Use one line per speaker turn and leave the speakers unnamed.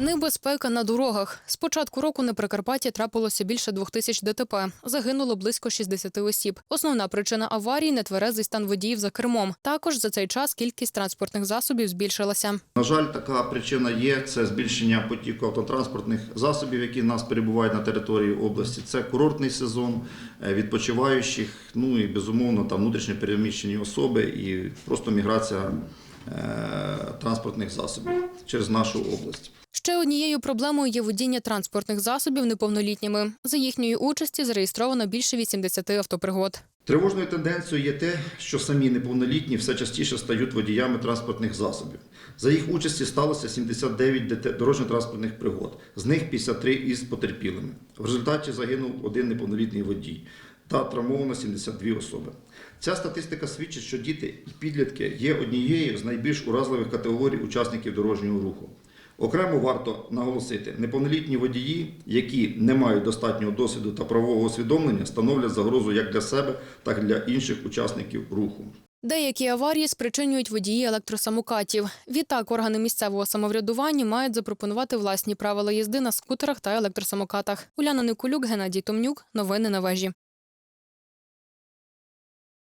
Небезпека на дорогах. З початку року на Прикарпатті трапилося більше двох тисяч ДТП. Загинуло близько 60 осіб. Основна причина аварії нетверезий стан водіїв за кермом. Також за цей час кількість транспортних засобів збільшилася.
На жаль, така причина є. Це збільшення потіку автотранспортних засобів, які в нас перебувають на території області. Це курортний сезон, е, відпочиваючих, ну і безумовно там внутрішньо переміщені особи і просто міграція е, транспортних засобів через нашу область.
Ще однією проблемою є водіння транспортних засобів неповнолітніми. За їхньої участі зареєстровано більше 80 автопригод.
Тривожною тенденцією є те, що самі неповнолітні все частіше стають водіями транспортних засобів. За їх участі сталося 79 дорожньо-транспортних пригод, з них 53 із потерпілими. В результаті загинув один неповнолітній водій та травмовано 72 особи. Ця статистика свідчить, що діти і підлітки є однією з найбільш уразливих категорій учасників дорожнього руху. Окремо варто наголосити, неповнолітні водії, які не мають достатнього досвіду та правового усвідомлення, становлять загрозу як для себе, так і для інших учасників руху.
Деякі аварії спричинюють водії електросамокатів. Відтак органи місцевого самоврядування мають запропонувати власні правила їзди на скутерах та електросамокатах. Уляна Никулюк, Геннадій Томнюк. Новини на вежі.